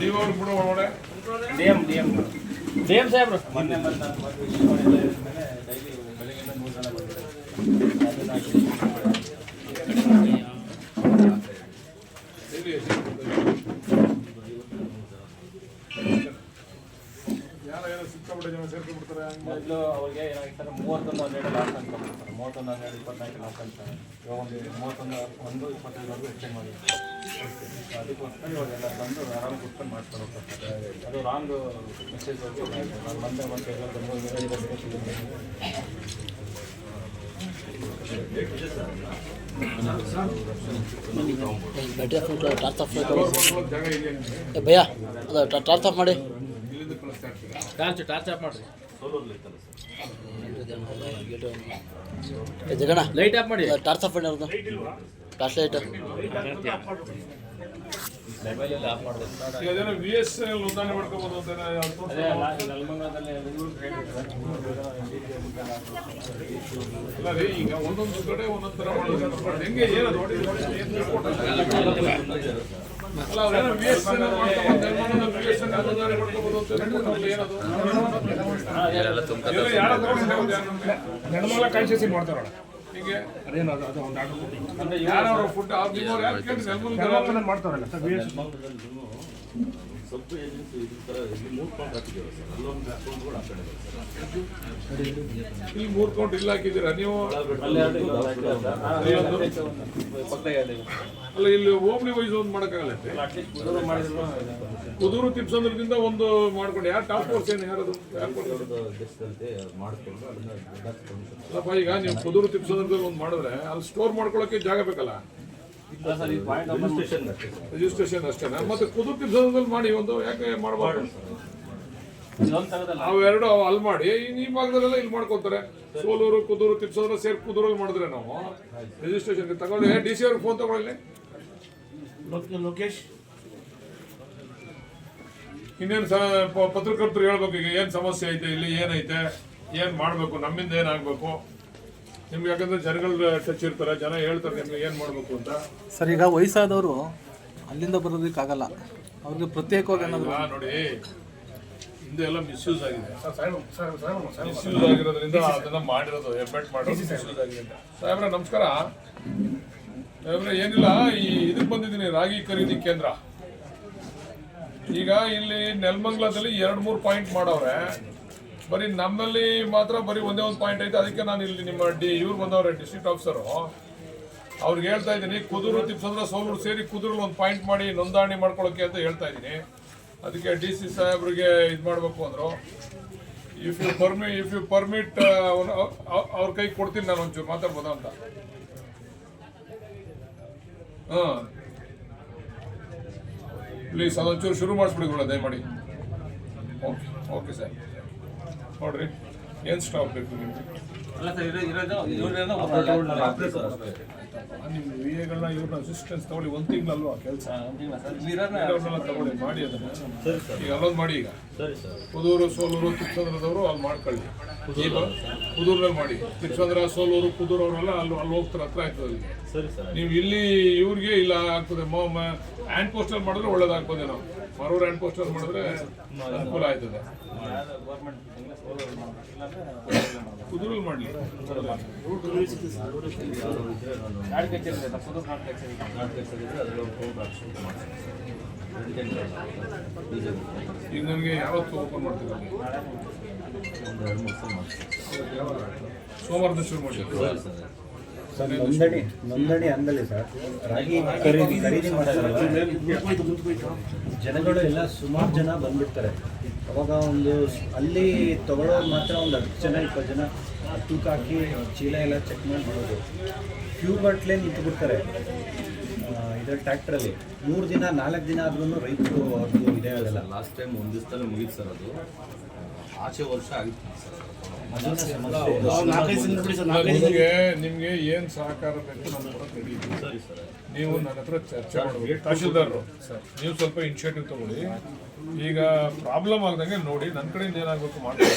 ನೀವು ಅವ್ರು ಬಿಡು ಒಳಗಡೆ D M D M D ಸಾಹೇಬ್ರು. ಮೊನ್ನೆ ನಾನು ಮತ್ತೆ ಎಲ್ಲ ಇದ್ಮೇಲೆ ಡೈಲಿ ಬೆಳಗ್ಗೆಯಿಂದ ಮೂರು ಜನ ಬಂದಿದ್ದಾರೆ ಅದನ್ನ ಯಾರ ಏನೋ ಸಿಕ್ಕಾಪಟ್ಟೆ ಜನ ಸೇರ್ಕೊಂಡ್ಬಿಡ್ತಾರೆ ಹಂಗೆ ಮೊದಲು ಅವ್ರಿಗೆ ಏನಾಗಿರ್ತಾರೆ ಮೂವತ್ತೊಂದು ಹನ್ನೆರಡು ಲಾಸ್ ಅಂತ ಕೊಡ್ತಾರೆ ಮೂವತ್ತೊಂದು ಹನ್ನೆರಡು ಇಪ್ಪತ್ನಾಲ್ಕು ಲಾಸ್ ಅಂತ ಇವಾಗ ಒಂದು ಮೂವತ್ತೊಂದು ಒಂದು ಇಪ್ಪತ್ತೈದವರೆಗೂ ಎಕ್ಸ್ಚೇಂಜ್ ಮಾಡಿ ಅದಕ್ಕೋಸ್ಕರ ಇವಾಗೆಲ್ಲ ಬಂದು ಆರಾಮ್ ಕುತ್ಕೊಂಡು ಮಾಡ್ಕೊಂಡು ಹೋಗ್ತಾರೆ ಅದು ರಾಂಗ್ ಮೆಸೇಜ್ ನಾನು ಬಂದೆ ಮತ್ತೆ ಇದೆಯಾ ಭಯ್ಯ ಅದು ಟಾರ್ಚ್ ಆಫ್ ಮಾಡಿ ಟಾರ್ಚ್ ಟಾರ್ಚ್ ಆಫ್ ಮಾಡಿರಿ ಜಗಣ ಲೈಟ್ ಆಫ್ ಮಾಡಿ. ಟಾರ್ಚ್ ಆಫ್ ಮಾಡಿ ಅವ್ರದ್ದು ಟಾರ್ಚ್ ಲೈಟ್ ಈಗ ಏನೋ ಒಂದೊಂದು ಕಡೆ ಒಂದೊಂದು ಥರ ಮಾಡೋದು. ಹೆಂಗೆ ಏನದು? ನೋಡಿ ಏನು ಅಲ್ಲ ಮಾಡ್ತಾರಲ್ಲ ಯಾರೋ ತಗೊಂಡು ನೆಲಮಂಗಲ ಕಾನ್ಸ್ಟಿಟ್ಯೂನ್ಸಿ ಮಾಡ್ತಾರಣ ಹಿಂಗೆ ಅದೇನು ಅದು ಅದು ಒಂದು ಆರ್ಡರ್ ಅಂದ್ರೆ ಯಾರು ಫುಡ್ ಮಾಡ್ತಾರಲ್ಲ ಸ್ವಲ್ಪ ಏಜೆನ್ಸಿ ಥರ ಇಲ್ಲಿ ಮೂರು ಪಾಯಿಂಟ್ ಹಾಕಿದ್ದೀವಿ ಸರ್? ಅಲ್ಲೊಂದು ಅಕೌಂಟ್ ಕೂಡ ಆ ಕಡೆ ಇಲ್ಲಿ ಮೂರು ಕೌಂಟ್ ಇಲ್ಲ ಹಾಕಿದ್ದೀರಾ? ನೀವು ಅಲ್ಲೇ, ಇಲ್ಲಿ ಹೋಬಳಿ ವೈಸ್ ಒಂದು ಮಾಡೋಕ್ಕಾಗಲ್ಲ ಅಟ್ಲೀಸ್ಟ್ ಮಾಡಿದ್ರು ಕುದೂರು ತಿಪ್ಸಂದ್ರದಿಂದ ಒಂದು ಮಾಡ್ಕೊಂಡು. ಯಾರು ಟಾಸ್ಕ್ ಫೋರ್ಸ್ ಏನು ಯಾರದು? ಅಲ್ಲಪ್ಪ, ಈಗ ನೀವು ಕುದೂರು ತಿಪ್ಸಂದ್ರದಲ್ಲಿ ಒಂದು ಮಾಡಿದ್ರೆ, ಅಲ್ಲಿ ಸ್ಟೋರ್ ಮಾಡ್ಕೊಳಕ್ಕೆ ಜಾಗ ಬೇಕಲ್ಲ? ರಿಜಿಸ್ಟ್ರೇಷನ್ ಅಷ್ಟೇನಾ ಮತ್ತೆ ಕುದೂರು ತಿಪ್ಸಂದ್ರದಲ್ಲಿ ಮಾಡಿ ಒಂದು, ಯಾಕೆ ಮಾಡಬಾರ್ದು? ಅವೆರಡು ಅವು ಅಲ್ಲಿ ಮಾಡಿ. ಈ ಭಾಗದಲ್ಲೆಲ್ಲ ಇಲ್ಲಿ ಮಾಡ್ಕೊತಾರೆ ಸೋಲೂರು, ಕುದೂರು, ತಿಪ್ಸೋದ್ರ ಸೇರಿ ಕುದೂರಲ್ಲಿ ಮಾಡಿದ್ರೆ ನಾವು. ರಿಜಿಸ್ಟ್ರೇಷನ್ಗೆ ತಗೊಳ್ಳಿ. ಡಿ ಸಿ ಅವ್ರಿಗೆ ಫೋನ್ ತಗೊಳ್ಳಿ ಲೋಕೇಶ್ ಇನ್ನೇನು ಪತ್ರಕರ್ತರು ಹೇಳ್ಬೇಕು ಈಗ ಏನು ಸಮಸ್ಯೆ ಐತೆ, ಇಲ್ಲಿ ಏನೈತೆ ಏನು ಮಾಡಬೇಕು, ನಮ್ಮಿಂದ ಏನಾಗಬೇಕು ನಿಮ್ಗೆ ಯಾಕಂದ್ರೆ ಜನಗಳ ಟಚ್ ಇರ್ತಾರೆ ಜನ ಹೇಳ್ತಾರೆ ನಿಮ್ಗೆ ಏನು ಮಾಡಬೇಕು ಅಂತ. ಸರ್ ಈಗ ವಯಸ್ಸಾದವರು ಅಲ್ಲಿಂದ ಬರೋದಕ್ಕಾಗಲ್ಲ. ಅವ್ರಿಗೆ ಪ್ರತ್ಯೇಕವಾಗಿ ಏನಾದ್ರು ನೋಡಿ. ಹಿಂದೆ ಎಲ್ಲ ಮಿಸ್ಯೂಸ್ ಆಗಿದೆ. ಸರ್ ಸಾಹೇಬ್ ಸರ್ ಸಾಹೇಬ್ ಸರ್ ಮಿಸ್ಯೂಸ್ ಆಗಿರೋದ್ರಿಂದ ಅದನ್ನ ಮಾಡಿರೋದು ಎಫೆಕ್ಟ್ ಮಾಡೋದು ಮಿಸ್ಯೂಸ್ ಆಗಿದೆ. ಅಂತ ಸಾಹೇಬ್ರೆ ನಮಸ್ಕಾರ. ಸಾಹೇಬ್ರೆ ಏನಿಲ್ಲ ಈ ಇದಕ್ಕೆ ಬಂದಿದ್ದೀನಿ ರಾಗಿ ಖರೀದಿ ಕೇಂದ್ರ. ಈಗ ಇಲ್ಲಿ ನೆಲಮಂಗ್ಲದಲ್ಲಿ ಎರಡು ಮೂರು ಪಾಯಿಂಟ್ ಮಾಡವ್ರೆ. ಬರೀ ನಮ್ಮಲ್ಲಿ ಮಾತ್ರ ಬರೀ ಒಂದೇ ಒಂದು ಪಾಯಿಂಟ್ ಐತೆ. ಅದಕ್ಕೆ ನಾನು ಇಲ್ಲಿ ನಿಮ್ಮ ಡಿ, ಇವ್ರು ಬಂದವ್ರೆ ಡಿಸ್ಟ್ರಿಕ್ಟ್ ಆಫೀಸರು ಅವ್ರಿಗೆ ಹೇಳ್ತಾ ಇದ್ದೀನಿ, ಕುದುರು ತಿಪ್ಸಂದ್ರ ಸೋಲೂರು ಸೇರಿ ಕುದುರಲ್ಲಿ ಒಂದು ಪಾಯಿಂಟ್ ಮಾಡಿ ನೋಂದಣಿ ಮಾಡ್ಕೊಳ್ಳೋಕೆ ಅಂತ ಹೇಳ್ತಾ ಇದ್ದೀನಿ. ಅದಕ್ಕೆ ಡಿ ಸಿ ಸಾಹೇಬ್ರಿಗೆ ಇದು ಮಾಡಬೇಕು ಅಂದರು. If you permit if you permit ಅವ್ರ ಕೈ ಕೊಡ್ತೀನಿ ನಾನು ಒಂಚೂರು, ಮಾತಾಡ್ಬೋದಾ ಅಂತ. ಹಾಂ. ಪ್ಲೀಸ್ ಅದೊಂಚೂರು ಶುರು ಮಾಡಿಸ್ಬಿಡಿ ಕೂಡ ದಯಮಾಡಿ. ಓಕೆ ಓಕೆ ಸರ್ ನೋಡ್ರಿ ಏನು ಸ್ಟಾಪ್ ಬೇಕು ನಿಮಗೆ? ನಿಮ್ಮ ವಿ ಎಗಳನ್ನ ಇವ್ರನ್ನ ಅಸಿಸ್ಟೆನ್ಸ್ ತಗೊಳ್ಳಿ. ಒಂದು ತಿಂಗಳಲ್ವಾ ಕೆಲಸ? ಅವ್ರನ್ನೆಲ್ಲ ತಗೊಳ್ಳಿ ಮಾಡಿ ಅದನ್ನ. ಈಗ ಅಲ್ಲೊಂದು ಮಾಡಿ ಈಗ. ಕುದೂರು ಸೋಲೂರು ತಿಪ್ಸಂದ್ರದವರು ಅಲ್ಲಿ ಮಾಡ್ಕೊಳ್ಳಿ. ಈಗ ಕುದೂರಲ್ಲಿ ಮಾಡಿ. ತಿಪ್ಸಂದ್ರ ಸೋಲೂರು ಕುದೂರು ಅವರೆಲ್ಲ ಅಲ್ಲಿ ಅಲ್ಲಿ ಹೋಗ್ತಾರೆ ಹತ್ರ ಆಗ್ತದೆ ಅಲ್ಲಿ. ಸರಿ ಸರ್. ನೀವು ಇಲ್ಲಿ ಇವ್ರಿಗೆ ಇಲ್ಲ ಆಗ್ತದೆ. ಹ್ಯಾಂಡ್ ಪೋಸ್ಟರ್ ಮಾಡಿದ್ರೆ ಒಳ್ಳೇದಾಗ್ತದೆ ನಾವು. ಮರೂರು ಆ್ಯಂಡ್ ಪೋಸ್ಟರ್ ಮಾಡಿದ್ರೆ ಅನುಕೂಲ ಆಯ್ತದೆ. ಕುದೂರಲ್ಲಿ ಮಾಡಲಿ. ಈಗ ನನಗೆ ಯಾವತ್ತು ಓಪನ್ ಮಾಡ್ತೀರಾ? ಸೋಮವಾರದ ಶುರು ಮಾಡಿ ನೋಂದಣಿ ನೋಂದಣಿ ಅಂದಲ್ಲಿ ಸರ್, ರಾಗಿ ಖರೀದಿ ಖರೀದಿ ಮಾಡ್ತಾರಲ್ಲ, ಜನಗಳು ಎಲ್ಲ ಸುಮಾರು ಜನ ಬಂದ್ಬಿಡ್ತಾರೆ. ಅವಾಗ ಒಂದು ಅಲ್ಲಿ ತಗೊಳ್ಳೋರು ಮಾತ್ರ ಒಂದು ಹತ್ತು ಜನ, ಇಪ್ಪತ್ತು ಜನ ತೂಕ ಹಾಕಿ ಚೀಲ ಎಲ್ಲ ಚೆಕ್ ಮಾಡಿಬಿಡೋದು ಕ್ಯೂ ಗಟ್ಟಲೆ ನಿಂತು ಬಿಡ್ತಾರೆ ಇದರ ಟ್ರ್ಯಾಕ್ಟ್ರಲ್ಲಿ. ಮೂರು ದಿನ, ನಾಲ್ಕು ದಿನ ಆದ್ರೂ ರೈತರು ಅವ್ರದ್ದು ಇದೆ ಲಾಸ್ಟ್ ಟೈಮ್ ಒಂದು ದಿವಸದಲ್ಲಿ ಮುಗೀತು ಸರ್ ಅದು. ಆಚೆ ವರ್ಷ ಆಗಿತ್ತು. ಸರ್ ನಿಮಗೆ ನಿಮಗೆ ಏನು ಸಹಕಾರ ಬೇಕು ಹತ್ರ ಸರಿ ಸರ್ ನೀವು ನನ್ನ ಹತ್ರ ಚರ್ಚೆ ಮಾಡಬೇಕು. ತಹಶೀಲ್ದಾರರು ಸರ್. ನೀವು ಸ್ವಲ್ಪ ಇನಿಷಿಯೇಟಿವ್ ತಗೊಳ್ಳಿ. ಈಗ ಪ್ರಾಬ್ಲಮ್ ಆಗ್ದಂಗೆ ನೋಡಿ ನನ್ನ ಕಡೆಯಿಂದ ಏನಾಗಬೇಕು ಮಾಡ್ತೀನಿ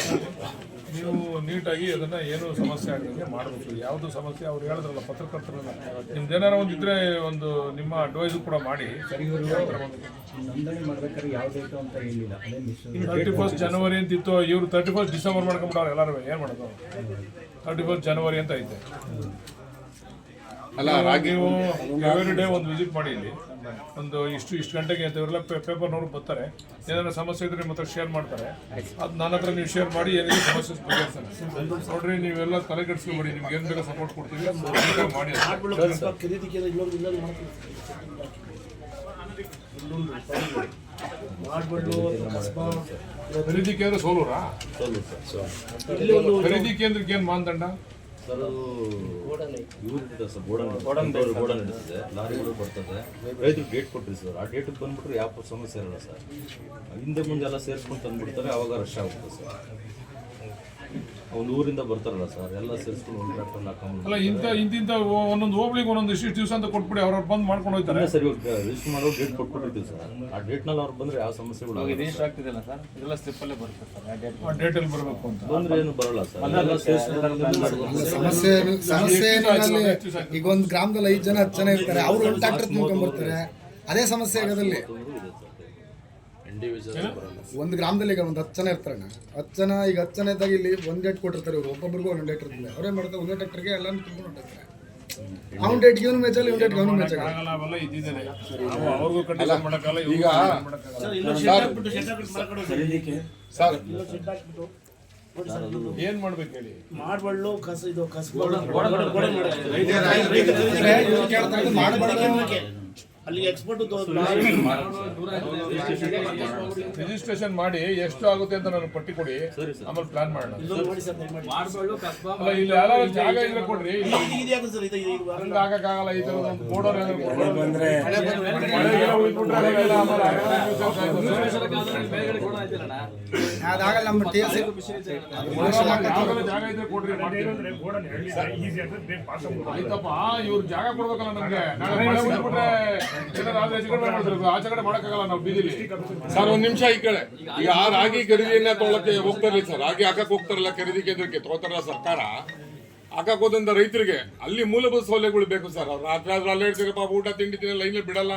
ನೀವು ನೀಟಾಗಿ ಅದನ್ನು ಏನು ಸಮಸ್ಯೆ ಆಗದಂಗೆ ಮಾಡಬೇಕು. ಯಾವುದು ಸಮಸ್ಯೆ ಅವ್ರು ಹೇಳಿದ್ರಲ್ಲ ಪತ್ರಕರ್ತರ ನಿಮ್ದು ಏನಾರ ಒಂದು ಇದ್ರೆ ಒಂದು ನಿಮ್ಮ ಅಡ್ವೈಸ್ ಕೂಡ ಮಾಡಿ. ನೋಂದಣಿ ಮಾಡ್ಬೇಕಾದ್ರೆ ಯಾವ ಡೇಟು ಅಂತ ಹೇಳಿಲ್ಲ ಅದೇ ಮಿಸ್ ತರ್ಟಿ ಫಸ್ಟ್ ಜನವರಿ ಅಂತ ಇತ್ತು ಇವರು ತರ್ಟಿ ಫಸ್ಟ್ ಡಿಸೆಂಬರ್ ಮಾಡ್ಕೊಂಡ್ಬಿಡೋರು ಎಲ್ಲರೂ. ಏನು ಮಾಡೋದು? ತರ್ಟಿ ಫಸ್ಟ್ ಜನವರಿ ಅಂತ ಐತೆ. ಅಲ್ಲ ರಾಗಿ ಎವ್ರಿ ಡೇ ಒಂದು ವಿಸಿಟ್ ಮಾಡಿ ಇಲ್ಲಿ. ಒಂದು ಇಷ್ಟು ಇಷ್ಟು ಗಂಟೆಗೆ ಅಂತ ಇವರೆಲ್ಲ ನೋಡಿ ಬರ್ತಾರೆ. ಏನಾದ್ರು ಸಮಸ್ಯೆ ಇದ್ರೆ ನಿಮ್ಮ ಹತ್ರ ಶೇರ್ ಮಾಡ್ತಾರೆ. ಅದು ನನ್ನ ಹತ್ರ ನೀವು ಶೇರ್ ಮಾಡಿ ಏನೇನು ಸಮಸ್ಯೆ ಬಗೆಹರಿಸ್ತಾರೆ. ನೋಡ್ರಿ ನೀವೆಲ್ಲ ತಲೆ ಕೆಡಿಸ್ಕೊಬೇಡಿ ನಿಮ್ಗೆ ಏನು ಬೇಕೋ ಸಪೋರ್ಟ್ ಕೊಡ್ತೀವಿ. ಮಾಡಿ ಖರೀದಿ ಕೇಂದ್ರ ಸೋಲೂರಾ. ಖರೀದಿ ಕೇಂದ್ರಕ್ಕೆ ಏನು ಮಾನದಂಡ? ಸರ್ ಅದು ಇರ್ತದೆ ಸರ್ ಗೋಡನ್ ಗೋಡನ್ ಲಾರಿಗಳು ಬರ್ತದೆ. ರೈತರು ಡೇಟ್ ಕೊಟ್ಟಿರಿ ಸರ್. ಆ ಡೇಟಿಗೆ ಬಂದ್ಬಿಟ್ರೆ ಯಾವ ಸಮಸ್ಯೆ ಇರಲ್ಲ ಸರ್. ಹಿಂದೆ ಮುಂದೆ ಎಲ್ಲ ಸೇರಿಸ್ಕೊಂಡು ತಂದ್ಬಿಡ್ತಾರೆ ಅವಾಗ ರಶ್ ಆಗುತ್ತೆ ಸರ್. ಒಂದು ಊರಿಂದ ಬರ್ತಾರಲ್ಲ ಸರ್ ಎಲ್ಲ ಸೇರಿಸ್ಕೊಂಡು ಒಂದು ಟ್ರ್ಯಾಕ್ಟರ್ ಹಾಕೊಂಡು ಅಲ್ಲ ಇಂಥ ಇಂತಿಂತ ಒಂದೊಂದು ಹೋಗ್ಲಿಕ್ಕೆ ಒಂದೊಂದು ಇಷ್ಟು ದಿವಸ ಅಂತ ಕೊಟ್ಬಿಡಿ ಅವ್ರವ್ರು ಬಂದು ಮಾಡ್ಕೊಂಡು ಹೋಗ್ತಾರೆ. ಸರಿ ಸರ್ ಇವಾಗ ರಿಜಿಸ್ಟರ್ ಮಾಡೋ ಡೇಟ್ ಕೊಟ್ಬಿಟ್ಟಿರ್ತೀವಿ ಸರ್ ಆ ಡೇಟ್ನಲ್ಲಿ ಅವ್ರು ಬಂದರೆ ಯಾವ ಸಮಸ್ಯೆಗಳು ಇದು ರಿಜಿಸ್ಟರ್ ಆಗ್ತಿದೆಯಲ್ಲ ಸರ್ ಇದೆಲ್ಲ ಸ್ಲಿಪ್ಪಲ್ಲೇ ಬರುತ್ತೆ ಸರ್ ಆ ಡೇಟ್ ಆ ಡೇಟಲ್ಲಿ ಬರಬೇಕು ಅಂತ. ಬಂದ್ರೆ ಏನು ಬರಲ್ಲ ಸರ್ ಎಲ್ಲ ಸೇರಿಸ್ಕೊಂಡು ಸಮಸ್ಯೆ ಸಮಸ್ಯೆ ಏನಿಲ್ಲ ಈಗ ಒಂದು ಗ್ರಾಮದಲ್ಲಿ ಐದು ಜನ ಹತ್ತು ಜನ ಇರ್ತಾರೆ ಅವರು ಒಂದು ಟ್ರ್ಯಾಕ್ಟರ್ ಬರ್ತಾರೆ. ಅದೇ ಸಮಸ್ಯೆ ಆಗೋದಲ್ಲಿ ಒಂದು ಗ್ರಾಮದಲ್ಲಿ ಈಗ ಒಂದು ಹತ್ತು ಜನ ಇರ್ತಾರೆ ಹತ್ತು ಜನ ಈಗ ಹತ್ತು ಜನ ಇದ್ದಾಗ ಇಲ್ಲಿ ಒಂದು ಡೇಟ್ ಕೊಟ್ಟಿರ್ತಾರೆ ಇವರು. ಒಬ್ಬೊಬ್ರಿಗೂ ಒಂದೊಂದು ಡೇಟ್ ಇರ್ತದೆ. ಅವರೇ ಮಾಡ್ತಾರೆ. ಒಂದೇ ಟ್ರ್ಯಾಕ್ಟರ್ಗೆ ಎಲ್ಲ ತುಂಬ್ಕೊಂಡು ಹೊಂಟಿರ್ತಾರೆ ಅವ್ನ ಡೇಟ್ಗೆ ಇವನು ಮ್ಯಾಚ್ ಇವನ್ ಡೇಟ್ಗೆ ಅವನು ಮ್ಯಾಚ್ ಈಗ ಸರ್ ಏನ್ ಮಾಡ್ಬೇಕು ಹೇಳಿ? ಮಾಡ್ಬಳ್ಳು ಕಸ ಇದು ಕಸ ಅಲ್ಲಿಗೆ ಎಕ್ಸ್ಪರ್ಟ್ ರಿಜಿಸ್ಟ್ರೇಷನ್ ಮಾಡಿ ಎಷ್ಟು ಆಗುತ್ತೆ ಅಂತ ನಾನು ಪಟ್ಟಿ ಕೊಡಿ ಆಮೇಲೆ ಪ್ಲಾನ್ ಮಾಡೋಣ ಅಲ್ಲ ಇಲ್ಲಿ ಎಲ್ಲ ಜಾಗ ಇದ್ರೆ ಕೊಡ್ರಿ ಹಂಗ ಆಗಕ್ಕಾಗಲ್ಲ ಈ ತರ ಒಂದು ಬೋರ್ಡರ್ ಅದಾಗಲ್ಲ ನಮ್ಮ ಟಿ ಜಾಗ ಇವ್ರು ಕೊಡ್ಬೇಕಲ್ಲ ನಮ್ಗೆ. ಆಚೆ ಕಡೆ ಮಾಡಕ್ಕಾಗಲ್ಲ ನಾವು ಬೀದಿಲಿ. ಸರ್ ಒಂದ್ ನಿಮಿಷ ಈ ಕಡೆ. ಈಗ ಆ ರಾಗಿ ಖರೀದಿಯನ್ನ ತೊಗೊಳಕ್ಕೆ ಹೋಗ್ತಾರಲ್ಲ ಸರ್. ರಾಗಿ ಹಾಕಕ್ ಹೋಗ್ತಾರಲ್ಲ ಖರೀದಿ ಕೇಂದ್ರಕ್ಕೆ. ತಗೋತಾರಲ್ಲ ಸರ್ಕಾರ. ಹಾಕಕ್ ಹೋದಂತ ರೈತರಿಗೆ ಅಲ್ಲಿ ಮೂಲಭೂತ ಸೌಲಭ್ಯಗಳು ಬೇಕು ಸರ್. ಅವ್ರು ರಾತ್ರಿ ಆದ್ರೆ ಅಲ್ಲೇ ಪಾಪ ಊಟ ತಿಂಡಿ ತಿನ್ನ ಲೈನ್ ಬಿಡಲ್ಲ.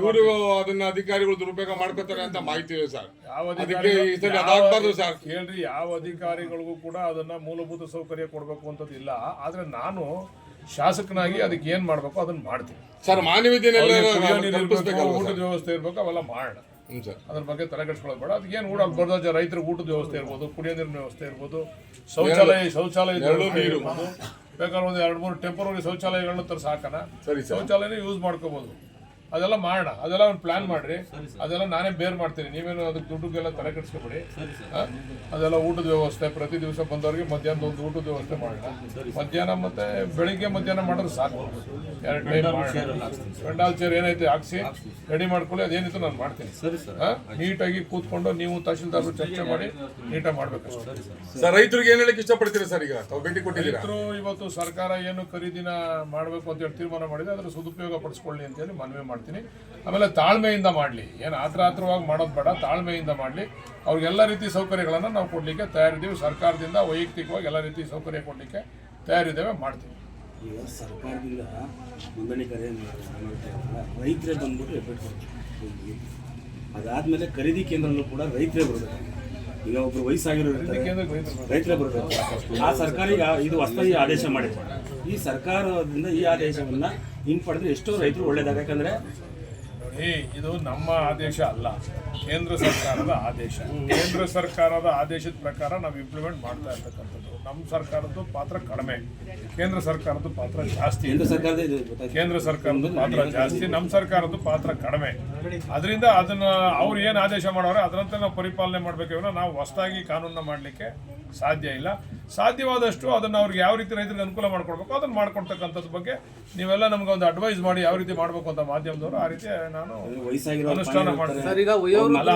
ಇವರು ಅದನ್ನ ಅಧಿಕಾರಿಗಳು ದುರುಪಯೋಗ ಮಾಡ್ಕೋತಾರೆ ಅಂತ ಮಾಹಿತಿ ಇದೆ ಸರ್. ಯಾವ ಅದಕ್ಕೆ ಈ ಸರಿ ಯಾವ- ಅದಾಗಬಾರ್ದು ಸರ್ ಕೇಳ್ರಿ ಯಾವ ಅಧಿಕಾರಿಗಳಿಗೂ ಕೂಡ ಅದನ್ನ ಮೂಲಭೂತ ಸೌಕರ್ಯ ಕೊಡ್ಬೇಕು ಅಂತದ್ದು ಇಲ್ಲ. ಆದ್ರೆ ನಾನು ಶಾಸಕನಾಗಿ ಅದಕ್ಕೆ ಏನ್ ಮಾಡ್ಬೇಕು ಅದನ್ನ ಮಾಡ್ತೀನಿ. ಸರ್ ಮಾನವೀಯತೆನೆಲ್ಲ ನೀರು ಊಟದ ವ್ಯವಸ್ಥೆ ಇರ್ಬೇಕು ಅವೆಲ್ಲ ಸರ್ ಅದ್ರ ಬಗ್ಗೆ ತಲೆ ಕೆಡಿಸ್ಕೊಳ್ಳೋದು ಬೇಡ. ಅದಕ್ಕೆ ಏನು ಊಟ ಬರ್ದ ರೈತರಿಗೆ ಊಟದ ವ್ಯವಸ್ಥೆ ಇರ್ಬೋದು ಕುಡಿಯೋ ನೀರಿನ ವ್ಯವಸ್ಥೆ ಇರ್ಬೋದು ಶೌಚಾಲಯ ಶೌಚಾಲಯ ಬೇಕಾದ್ರೆ ಒಂದು ಎರಡು ಮೂರು ಟೆಂಪರರಿ ಶೌಚಾಲಯಗಳನ್ನ ತರ ಸಾಕನ ಶೌಚಾಲಯನೇ ಯೂಸ್ ಮಾಡ್ಕೋಬಹುದು ಅದೆಲ್ಲ ಮಾಡೋಣ ಅದೆಲ್ಲ ಒಂದು ಪ್ಲಾನ್ ಮಾಡ್ರಿ. ಅದೆಲ್ಲ ನಾನೇ ಬೇರ್ ಮಾಡ್ತೀನಿ. ನೀವೇನು ಅದಕ್ಕೆ ದುಡ್ಡುಗೆಲ್ಲ ತಲೆ ಕೆಡಿಸ್ಕೊಬೇಡಿ. ಆ? ಅದೆಲ್ಲ ಊಟದ ವ್ಯವಸ್ಥೆ ಪ್ರತಿ ದಿವಸ ಬಂದವರಿಗೆ ಮಧ್ಯಾಹ್ನದ ಒಂದು ಊಟದ ವ್ಯವಸ್ಥೆ ಮಾಡೋಣ ಮಧ್ಯಾಹ್ನ ಮತ್ತೆ ಬೆಳಿಗ್ಗೆ ಮಧ್ಯಾಹ್ನ ಮಾಡಿದ್ರೆ ಸಾಕು. ಎರಡು ಟೈಮ್ ಪೆಂಡಾಲ್ ಚೇರ್ ಏನೈತೆ ಹಾಕ್ಸಿ ರೆಡಿ ಮಾಡ್ಕೊಳ್ಳಿ ಅದೇನಿತ್ತು ನಾನು ಮಾಡ್ತೀನಿ? ನೀಟಾಗಿ ಕೂತ್ಕೊಂಡು ನೀವು ತಹಶೀಲ್ದಾರರು ಚರ್ಚೆ ಮಾಡಿ ನೀಟಾಗಿ ಮಾಡ್ಬೇಕು ಸರ್ ರೈತರಿಗೆ ಏನ್ ಹೇಳಕ್ ಇಷ್ಟಪಡ್ತೀರಾ ಸರ್ ಈಗ? ತಾವು ಭೇಟಿ ಕೊಟ್ಟಿದ್ದೀರಾ? ರೈತರು ಇವತ್ತು ಸರ್ಕಾರ ಏನು ಖರೀದಿನ ಮಾಡಬೇಕು ಅಂತ ಹೇಳಿ ತೀರ್ಮಾನ ಮಾಡಿದೆ. ಅದರ ಸದುಪಯೋಗ ಪಡಿಸ್ಕೊಳ್ಳಿ ಅಂತೇಳಿ ಮನವಿ ಮಾಡ್ತೀನಿ. ಆಮೇಲೆ ತಾಳ್ಮೆಯಿಂದ ಮಾಡಲಿ. ಏನು ಆತ್ರ ಆತ್ರವಾಗಿ ಮಾಡೋದು ಬೇಡ ತಾಳ್ಮೆಯಿಂದ ಮಾಡಲಿ. ಅವ್ರಿಗೆಲ್ಲ ರೀತಿ ಸೌಕರ್ಯಗಳನ್ನು ನಾವು ಕೊಡಲಿಕ್ಕೆ ತಯಾರಿದ್ದೀವಿ. ಸರ್ಕಾರದಿಂದ ವೈಯಕ್ತಿಕವಾಗಿ ಎಲ್ಲ ರೀತಿ ಸೌಕರ್ಯ ಕೊಡಲಿಕ್ಕೆ ತಯಾರಿದ್ದೇವೆ ಮಾಡ್ತೀವಿ. ಈಗ ಸರ್ಕಾರದಿಂದ ನೋಂದಣಿ ಕರೆ ರೈತರೇ ಬಂದ್ಬಿಟ್ಟು ಎಫೆಕ್ಟ್ ಕೊಡ್ತೀವಿ ಅದಾದ್ಮೇಲೆ ಖರೀದಿ ಕೇಂದ್ರಲ್ಲೂ ಕೂಡ ರೈತರೇ ಬರಬೇಕು. ಈಗ ಒಬ್ರು ವಯಸ್ಸಾಗಿರೋ ರೈತರು ಬರಬೇಕು. ಆ ಸರ್ಕಾರ ಈಗ ಇದು ಹೊಸದಾಗಿ ಆದೇಶ ಮಾಡಿದೆ. ಈ ಸರ್ಕಾರದಿಂದ ಈ ಆದೇಶವನ್ನ ಹಿಂಪಡೆದ್ರೆ ಎಷ್ಟೋ ರೈತರು ಒಳ್ಳೇದಾಗ ಯಾಕಂದ್ರೆ ನೋಡಿ, ಇದು ನಮ್ಮ ಆದೇಶ ಅಲ್ಲ. ಕೇಂದ್ರ ಸರ್ಕಾರದ ಆದೇಶ. ಕೇಂದ್ರ ಸರ್ಕಾರದ ಆದೇಶದ ಪ್ರಕಾರ ನಾವು ಇಂಪ್ಲಿಮೆಂಟ್ ಮಾಡ್ತಾ ಇರ್ತಕ್ಕಂಥದ್ದು. ನಮ್ಮ ಸರ್ಕಾರದ್ದು ಪಾತ್ರ ಕಡಿಮೆ. ಕೇಂದ್ರ ಸರ್ಕಾರದ್ದು ಪಾತ್ರ ಜಾಸ್ತಿ. ಕೇಂದ್ರ ಸರ್ಕಾರದ ಪಾತ್ರ ಜಾಸ್ತಿ ನಮ್ಮ ಸರ್ಕಾರದ್ದು ಪಾತ್ರ ಕಡಿಮೆ. ಅದರಿಂದ ಅದನ್ನ ಅವ್ರು ಏನು ಆದೇಶ ಮಾಡೋರೆ ಅದರಂತೆ ನಾವು ಪರಿಪಾಲನೆ ಮಾಡಬೇಕೇ ನಾವು ಹೊಸದಾಗಿ ಕಾನೂನನ್ನ ಮಾಡಲಿಕ್ಕೆ ಸಾಧ್ಯ ಇಲ್ಲ. ಸಾಧ್ಯವಾದಷ್ಟು ಅದನ್ನ ಅವ್ರಿಗೆ ಯಾವ ರೀತಿ ರೈತರಿಗೆ ಅನುಕೂಲ ಮಾಡ್ಕೊಡ್ಬೇಕು ಅದನ್ನ ಮಾಡ್ಕೊಡ್ತಕ್ಕಂಥದ್ದು ಬಗ್ಗೆ ನೀವೆಲ್ಲ ನಮ್ಗೆ ಒಂದು ಅಡ್ವೈಸ್ ಮಾಡಿ ಯಾವ ರೀತಿ ಮಾಡ್ಬೇಕು ಅಂತ ಮಾಧ್ಯಮದವರು ಆ ರೀತಿ ನಾನು ಅನುಷ್ಠಾನ ಮಾಡ್ತೀನಿ.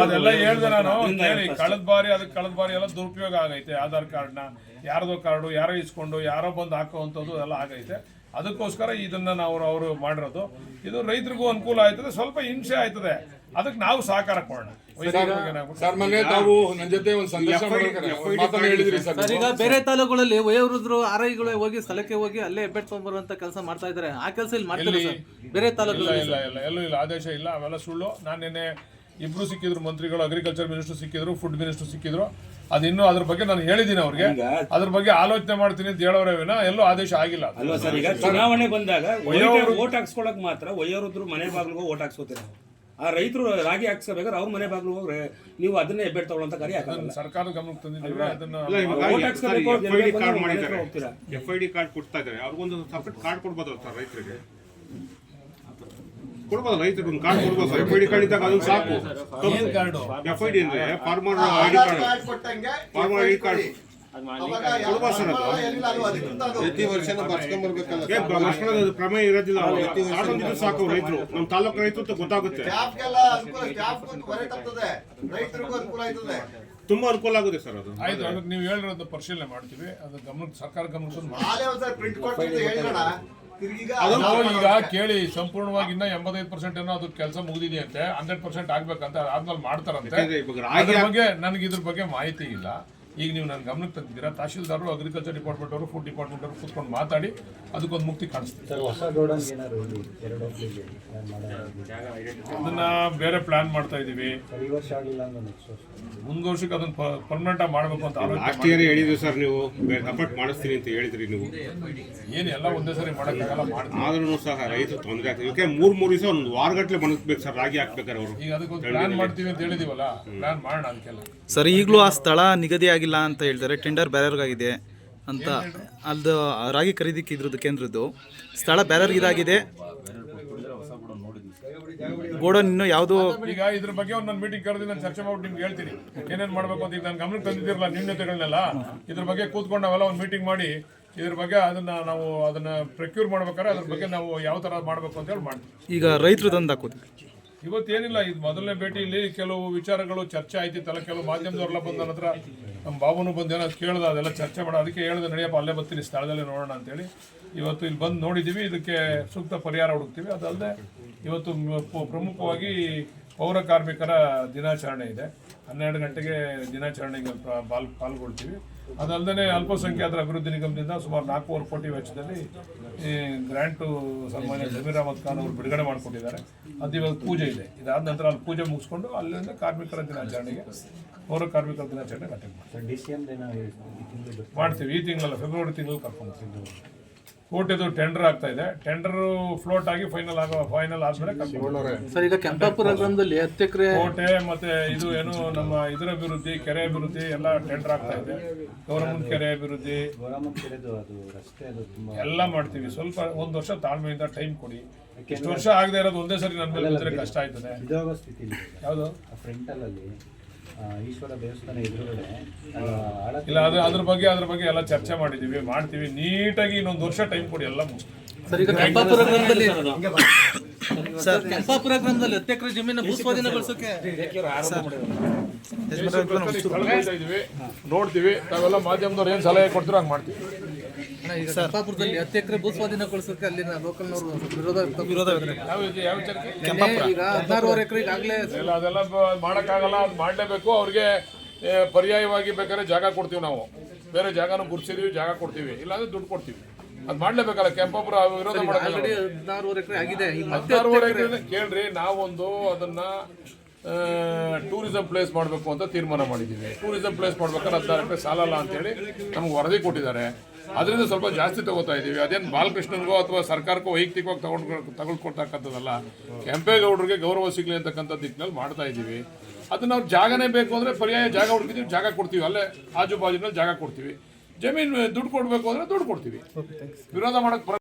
ಅದೆಲ್ಲ ಹೇಳ್ದೆ ನಾನು. ಕೇಳಿ ಕಳೆದ ಬಾರಿ ಅದಕ್ಕೆ ಕಳೆದ ಬಾರಿ ಎಲ್ಲ ದುರುಪಯೋಗ ಆಗೈತೆ ಆಧಾರ್ ಕಾರ್ಡ್ನ. ಯಾರ್ದೋ ಕಾರ್ಡು ಯಾರೋ ಇಸ್ಕೊಂಡು ಯಾರೋ ಬಂದು ಹಾಕುವಂಥದ್ದು ಎಲ್ಲ ಆಗೈತೆ. ಅದಕ್ಕೋಸ್ಕರ ಇದನ್ನ ನಾವು ಅವರು ಮಾಡಿರೋದು. ಇದು ರೈತರಿಗೂ ಅನುಕೂಲ ಆಯ್ತದೆ ಸ್ವಲ್ಪ ಹಿಂಸೆ ಆಯ್ತದೆ. ಅದಕ್ಕೆ ನಾವು ಸಹಕಾರ ಕೊಡೋಣ. ವಯಸ್ಸಾದ ಬಗ್ಗೆ ಏನಾಗ್ಬಿಟ್ಟು ಸರ್ ಮೊನ್ನೆ ತಾವು ನನ್ನ ಜೊತೆ ಒಂದು ಸಂದೇಶ ಮಾಡ್ಬೇಕಾದ್ರೆ ಒಂದ್ ಮಾತನ್ನ ಹೇಳಿದ್ರಿ ಸರ್ ಸರ್ ಈಗ ಬೇರೆ ತಾಲೂಕುಗಳಲ್ಲಿ ವಯೋವೃದ್ಧರು ಆರೈಗಳು ಹೋಗಿ ಸ್ಥಳಕ್ಕೆ ಹೋಗಿ ಅಲ್ಲೇ ಹೆಬ್ಬೆಟ್ ತಗೊಂಡ್ಬರುವಂತ ಕೆಲಸ ಮಾಡ್ತಾ ಇದ್ದಾರೆ. ಆ ಕೆಲಸ ಇಲ್ಲಿ ಮಾಡ್ತಾರೆ ಸರ್. ಬೇರೆ ತಾಲೂಕು ತಾಲೂಕುಗಳಲ್ಲಿ ಇಲ್ಲ ಇಲ್ಲ ಎಲ್ಲೂ ಇಲ್ಲ. ಆದೇಶ ಇಲ್ಲ. ಅವೆಲ್ಲ ಸುಳ್ಳು. ನಾನು ನಿನ್ನೆ ಇಬ್ರು ಸಿಕ್ಕಿದ್ರು ಮಂತ್ರಿಗಳು ಅಗ್ರಿಕಲ್ಚರ್ ಮಿನಿಸ್ಟರ್ ಸಿಕ್ಕಿದ್ರು ಫುಡ್ ಮಿನಿಸ್ಟರ್ ಸಿಕ್ಕಿದ್ರು. ಅದಿನ್ನೂ ಅದ್ರ ಬಗ್ಗೆ ನಾನು ಹೇಳಿದ್ದೀನಿ ಅವ್ರಿಗೆ. ಅದ್ರ ಬಗ್ಗೆ ಆಲೋಚನೆ ಮಾಡ್ತೀನಿ ಅಂತ ಹೇಳೋರೇ ವಿನ ಎಲ್ಲೂ ಆದೇಶ ಆಗಿಲ್ಲ ಅಲ್ವಾ ಸರ್? ಈಗ ಚುನಾವಣೆ ಬಂದಾಗ ಓಟ್ ಹಾಕ್ಸ್ಕೊಳಕ್ ಮಾತ್ರ ವಯೋವೃದ್ಧರು ಮನೆ ಬಾಗಿಲು ಓಟ್ ಹಾಕ್ಸ್ಕೊತೀರ. ಆ ರೈತರು ರಾಗಿ ಹಾಕ್ಸ್ಕೋಬೇಕಾದ್ರೆ ಅವ್ರ ಮನೆ ಬಾಗಿಲು ಹೋಗ್ರೆ ನೀವು ಅದನ್ನೇ ಹೆಬ್ಬೆಟ್ ತಗೊಳ್ಳೋಂತ ಕಾರ್ಯ ಹಾಕಲ್ಲ ಸರ್ಕಾರದ ಗಮನಕ್ಕೆ ತಂದಿದ್ದೀವಿ. ಅದನ್ನ ಎಫ್ ಐ ಡಿ ಕಾರ್ಡ್ ಮಾಡಿದ್ದಾರೆ. ಎಫ್ ಐ ಡಿ ಕಾರ್ಡ್ ಕೊಡ್ತಾ ಇದ್ದಾರೆ. ಅವ್ರಿಗೊಂದು ಸಪ್ರೇಟ್ ಕಾರ್ಡ್ ಕೊಡ್ಬೋದು ಸರ್ ರೈತರಿಗೆ? ಕೊಡ್ಬೋದು ರೈತರಿಗೆ ಒಂದು ಕಾರ್ಡ್ ಕೊಡ್ಬೋದು sir F I D card ಇದ್ದಾಗ ಅದೊಂದು ಸಾಕು. ಎಫ್ ಐ ಡಿ ಅಂದ್ರೆ farmer I D card farmer I D card ಕೊಡ್ಬೋದು ಸರ್ ಅದು? ಪ್ರತಿ ವರ್ಷನೂ ಬರ್ಸ್ಕೊಳ್ಳೋದು ಪ್ರಮೇಯ ಇರೋದಿಲ್ಲ ಒಂದಿದ್ದು ಸಾಕು ರೈತರು. ನಮ್ಮ ತಾಲೂಕು ರೈತರು ಅಂತ ಗೊತ್ತಾಗುತ್ತೆ. ತುಂಬಾ ಅನುಕೂಲ ಆಗುತ್ತೆ ಸರ್ ಅದು. ಆಯ್ತು ಅದಕ್ಕೆ ನೀವು ಹೇಳಿರೋದು ಪರಿಶೀಲನೆ ಮಾಡ್ತೀವಿ. ಅದು ಗಮನಕ್ಕೆ ಸರ್ಕಾರ ಗಮನಕ್ಕೆ ತಂದು ಮಾಡ್ತೀವಿ. ನಾವು ಈಗ ಕೇಳಿ ಸಂಪೂರ್ಣವಾಗಿ ಇನ್ನ ಎಂಬತ್ತೈದು ಪರ್ಸೆಂಟ್ ಏನೋ ಅದು ಕೆಲಸ ಮುಗಿದಿದೆಯಂತೆ ಹಂಡ್ರೆಡ್ ಪರ್ಸೆಂಟ್ ಆಗ್ಬೇಕಂತ ಆದ್ಮೇಲೆ ಮಾಡ್ತಾರಂತೆ. ಬಗ್ಗೆ ನನಗೆ ಇದ್ರ ಬಗ್ಗೆ ಮಾಹಿತಿ ಇಲ್ಲ. ಈಗ ನೀವು ನನ್ನ ಗಮನಕ್ಕೆ ತಂದಿದ್ದೀರಾ? ತಹಶೀಲ್ದಾರರು ಅಗ್ರಿಕಲ್ಚರ್ ಡಿಪಾರ್ಟ್ಮೆಂಟ್ ಅವರು ಫುಡ್ ಡಿಪಾರ್ಟ್ಮೆಂಟ್ ಅವರು ಕೂತ್ಕೊಂಡು ಮಾತಾಡಿ ಅದಕ್ಕೊಂದು ಮುಕ್ತಿ ಕಾಣಿಸ್ತೀವಿ ಅದನ್ನ ಬೇರೆ ಪ್ಲಾನ್ ಮಾಡ್ತಾ ಇದೀವಿ. ಮುಂದ್ ವರ್ಷಕ್ಕೆ ಅದನ್ನ ಪರ್ಮನೆಂಟ್ ಆಗಿ ಮಾಡಬೇಕು ಅಂತ ಆಲೋಚನೆ ಲಾಸ್ಟ್ ಇಯರ್ ಹೇಳಿದ್ರಿ ಸರ್ ನೀವು ಸಪೋರ್ಟ್ ಮಾಡಿಸ್ತೀನಿ ಅಂತ ಹೇಳಿದ್ರಿ ನೀವು. ಏನು ಎಲ್ಲ ಒಂದೇ ಸರಿ ಮಾಡೋಕ್ಕಾಗಲ್ಲ ಮಾಡ್ತೀವಿ. ಆದ್ರೂ ಸಹ ರೈತರು ತೊಂದರೆ ಆಗ್ತದೆ. ಯಾಕೆ ಮೂರ್ ಮೂರು ದಿವಸ ಒಂದು ವಾರಗಟ್ಟಲೆ ಮನಸ್ಬೇಕು ಸರ್ ರಾಗಿ ಹಾಕ್ಬೇಕಾರೆ ಅವರು. ಈಗ ಅದಕ್ಕೊಂದು ಪ್ಲಾನ್ ಮಾಡ್ತೀವಿ ಅಂತ ಹೇಳಿದೀವಲ್ಲ ಪ್ಲಾನ್ ಮಾಡೋಣ ಅದಕ್ಕೆಲ್ಲ. ಸರ್ ಈಗಲೂ ಆ ಸ್ಥಳ ನಿಗದಿ ಆಗಿಲ್ಲ ಅಂತ ಹೇಳ್ತಾರೆ. ಟೆಂಡರ್ ಬೇರೆಯವ್ರಿಗಾಗಿದೆ ಅಂತ. ಅದು ರಾಗಿ ಖರೀದಿಕ್ಕೆ ಇದ್ರದ್ದು ಕೇಂದ್ರದ್ದು. ಸ್ಥಳ ಬ್ಯಾರರ್ ಇದಾಗಿದೆ. ಗೋಡನ್ ಇನ್ನು ಯಾವುದೋ ಈಗ ಇದ್ರ ಬಗ್ಗೆ ಒಂದು ನನ್ನ ಮೀಟಿಂಗ್ ಕರೆದು ನಾನು ಚರ್ಚೆ ಮಾಡ್ಬಿಟ್ಟು ನಿಮ್ಗೆ ಹೇಳ್ತೀನಿ. ಏನೇನು ಮಾಡಬೇಕು ಅಂತ ಈಗ ನಾನು ಗಮನಕ್ಕೆ ತಂದಿದ್ದೀರಲ್ಲ ನ್ಯೂನ್ಯತೆಗಳನ್ನೆಲ್ಲ ಇದ್ರ ಬಗ್ಗೆ ಕೂತ್ಕೊಂಡು ನಾವೆಲ್ಲ ಒಂದು ಮೀಟಿಂಗ್ ಮಾಡಿ. ಇದ್ರ ಬಗ್ಗೆ ಅದನ್ನ ನಾವು ಅದನ್ನ ಪ್ರೊಕ್ಯೂರ್ ಮಾಡ್ಬೇಕಾದ್ರೆ ಅದ್ರ ಬಗ್ಗೆ ನಾವು ಯಾವ ತರ ಮಾಡಬೇಕು ಅಂತ ಹೇಳಿ ಮಾಡ್ತೀವಿ. ಈಗ ರೈತರು ತಂದು ಹಾಕೋದು. ಇವತ್ತೇನಿಲ್ಲ, ಇದು ಮೊದಲನೇ ಭೇಟಿಯಲ್ಲಿ ಕೆಲವು ವಿಚಾರಗಳು, ಚರ್ಚೆ ತಲೆ ಕೆಲವು ಮಾಧ್ಯಮದವರೆಲ್ಲ ಬಂದ ನಂತರ ನಮ್ಮ ಬಾಬುನು ಬಂದು ಏನೋ ಕೇಳ್ದ, ಅದೆಲ್ಲ ಚರ್ಚೆ ಮಾಡೋ, ಅದಕ್ಕೆ ಹೇಳಿದೆ, ನಡೆಯಪ್ಪ, ಅಲ್ಲೇ ಬರ್ತೀನಿ, ಸ್ಥಳದಲ್ಲೇ ನೋಡೋಣ ಅಂತೇಳಿ. ಇವತ್ತು ಇಲ್ಲಿ ಬಂದು ನೋಡಿದ್ದೀವಿ ಇದಕ್ಕೆ ಸೂಕ್ತ ಪರಿಹಾರ ಹುಡುಕ್ತೀವಿ. ಅದಲ್ಲದೆ ಇವತ್ತು ಪ್ರಮುಖವಾಗಿ ಪೌರ ಕಾರ್ಮಿಕರ ದಿನಾಚರಣೆ ಇದೆ. ಹನ್ನೆರಡು ಗಂಟೆಗೆ ದಿನಾಚರಣೆಗೆ ಪಾಲ್, ಪಾಲ್ಗೊಳ್ತೀವಿ. ಅದಲ್ಲದೆ ಅಲ್ಪಸಂಖ್ಯಾತರ ಅಭಿವೃದ್ಧಿ ನಿಗಮದಿಂದ ಸುಮಾರು ನಾಲ್ಕೂವರೆ ಕೋಟಿ ವೆಚ್ಚದಲ್ಲಿ ಈ ಗ್ರ್ಯಾಂಟು ಸನ್ಮಾನ್ಯ ಜಮೀರ್ ಅಹಮದ್ ಖಾನ್ ಅವರು ಬಿಡುಗಡೆ ಮಾಡಿಕೊಟ್ಟಿದ್ದಾರೆ ಅದು ಇವಾಗ ಪೂಜೆ ಇದೆ. ಇದಾದ ನಂತರ ಅಲ್ಲಿ ಪೂಜೆ ಮುಗಿಸ್ಕೊಂಡು ಅಲ್ಲಿಂದ ಕಾರ್ಮಿಕರ ದಿನಾಚರಣೆಗೆ ಪೌರ ಕಾರ್ಮಿಕರ ದಿನಾಚರಣೆ ಅಟೆಂಡ್ ಮಾಡ್ತೀವಿ ಮಾಡ್ತೀವಿ. ಈ ತಿಂಗಳಲ್ಲ ಫೆಬ್ರವರಿ ತಿಂಗಳು ಕರ್ಕೊಂಡು ಕೋರ್ಟಿದು ಟೆಂಡರ್ ಆಗ್ತಾ ಇದೆ. ಟೆಂಡರ್ ಫ್ಲೋಟ್ ಆಗಿ ಫೈನಲ್ ಆಗೋ ಫೈನಲ್ ಆದ್ಮೇಲೆ ಸರ್ ಈಗ ಕೆಂಪಾಪುರ ಗ್ರಾಮದಲ್ಲಿ ಹತ್ತು ಎಕರೆ ಕೋಟೆ ಮತ್ತೆ ಇದು ಏನು ನಮ್ಮ ಇದರ ಅಭಿವೃದ್ಧಿ ಕೆರೆ ಅಭಿವೃದ್ಧಿ ಎಲ್ಲ ಟೆಂಡರ್ ಆಗ್ತಾ ಇದೆ. ಗೌರಮ್ಮನ ಕೆರೆ ಅಭಿವೃದ್ಧಿ ಎಲ್ಲ ಮಾಡ್ತೀವಿ. ಸ್ವಲ್ಪ ಒಂದು ವರ್ಷ ತಾಳ್ಮೆಯಿಂದ ಟೈಮ್ ಕೊಡಿ. ಇಷ್ಟು ವರ್ಷ ಆಗದೆ ಇರೋದು ಒಂದೇ ಸರಿ ನನ್ನ ಮೇಲೆ ಕಷ್ಟ ಆಯ್ತದೆ. ಯಾವುದು ಈಶ್ವರ ದೇವಸ್ಥಾನ ಎದುರುಗಡೆ ಅದು ಆಳ ಇಲ್ಲ ಅದ್ರ ಅದ್ರ ಬಗ್ಗೆ ಅದ್ರ ಬಗ್ಗೆ ಎಲ್ಲ ಚರ್ಚೆ ಮಾಡಿದೀವಿ ಮಾಡ್ತೀವಿ. ನೀಟಾಗಿ ಇನ್ನೊಂದು ವರ್ಷ ಟೈಮ್ ಕೊಡಿ ಎಲ್ಲ ಮುಗಿಸ್ತೀವಿ ಸರ್ ಈಗ ಕೆಂಪಾಪುರ ಗ್ರಾಮದಲ್ಲಿ ಸರ್ ಕೆಂಪಾಪುರ ಗ್ರಾಮದಲ್ಲಿ ಹತ್ತು ಎಕರೆ ಜಮೀನು ಭೂಸ್ವಾಧೀನಗೊಳಿಸೋಕೆ ನೋಡ್ತೀವಿ ನಾವೆಲ್ಲ ಮಾಧ್ಯಮದವ್ರು ಏನ್ ಸಲಹೆ ಕೊಡ್ತೀರೋ ಹಂಗೆ ಮಾಡ್ತೀವಿ. ಈಗ ಕೆಂಪಾಪುರದಲ್ಲಿ ಹತ್ತು ಎಕರೆ ಭೂಸ್ವಾಧೀನಗೊಳಿಸೋಕೆ ಅಲ್ಲಿನ ಲೋಕಲ್ನವರು ವಿರೋಧ ವಿರೋಧ ಯಾವ ಇದು- ಯಾವ ಚರ್ಚೆ ಈಗ ಹದಿನಾರೂವರೆ ಎಕರೆ ಈಗಾಗಲೇ ಇಲ್ಲ ಅದೆಲ್ಲ ಬ- ಮಾಡಕ್ಕಾಗಲ್ಲ ಅದು ಮಾಡಲೇಬೇಕು. ಅವ್ರಿಗೆ ಏ, ಪರ್ಯಾಯವಾಗಿ ಬೇಕಾದ್ರೆ ಜಾಗ ಕೊಡ್ತೀವಿ ನಾವು. ಬೇರೆ ಜಾಗನೂ ಗುರ್ಸಿದೀವಿ ಜಾಗ ಕೊಡ್ತೀವಿ. ಇಲ್ಲಾಂದ್ರೆ ದುಡ್ಡು ಕೊಡ್ತೀವಿ. ಅದು ಮಾಡ್ಲೇಬೇಕಲ್ಲ ಕೆಂಪಾಪುರ ವಿರೋಧ ಮಾಡಕ್ಕಾಗಲ್ಲ. ಆಲ್ರೆಡಿ ಹದಿನಾರೂವರೆ ಎಕರೆ ಆಗಿದೆ. ಈಗ ಮತ್ತೆ ಹದಿನಾರುವರೆ ಎಕರೆ ಕೇಳ್ರಿ ನಾವೊಂದು ಅದನ್ನ ಟೂರಿಸಂ ಪ್ಲೇಸ್ ಮಾಡಬೇಕು ಅಂತ ತೀರ್ಮಾನ ಮಾಡಿದ್ದೀವಿ. ಟೂರಿಸಂ ಪ್ಲೇಸ್ ಮಾಡ್ಬೇಕಾದ್ರೆ ಹದಿನಾರು ಎಕರೆ ಸಾಲಲ್ಲ ಅಂತೇಳಿ ನಮ್ಗೆ ವರದಿ ಕೊಟ್ಟಿದ್ದಾರೆ. ಅದರಿಂದ ಸ್ವಲ್ಪ ಜಾಸ್ತಿ ತಗೋತಾ ಇದ್ದೀವಿ. ಅದೇನು ಬಾಲಕೃಷ್ಣನ್ಗೋ ಅಥವಾ ಸರ್ಕಾರಕ್ಕೋ ವೈಯಕ್ತಿಕವಾಗಿ ತಗೊಂಡು ತಗೊಳ್ಕೊಡ್ತಕ್ಕಂಥದ್ದಲ್ಲ ಕೆಂಪೇಗೌಡರಿಗೆ ಗೌರವ ಸಿಗಲಿ ಅಂತಕ್ಕಂಥ ದಿಕ್ಕಿನಲ್ಲಿ ಮಾಡ್ತಾ ಇದ್ದೀವಿ. ಅದನ್ನ ನಾವು ಜಾಗನೇ ಬೇಕು ಅಂದರೆ ಪರ್ಯಾಯ ಜಾಗ ಹುಡುಕಿದ್ದೀವಿ ಜಾಗ ಕೊಡ್ತೀವಿ. ಅಲ್ಲೇ ಆಜು ಬಾಜುನಲ್ಲಿ ಜಾಗ ಕೊಡ್ತೀವಿ. ಜಮೀನು ದುಡ್ಡು ಕೊಡಬೇಕು ಅಂದರೆ ದುಡ್ಡು ಕೊಡ್ತೀವಿ. ವಿರೋಧ ಮಾಡಕ್ಕೆ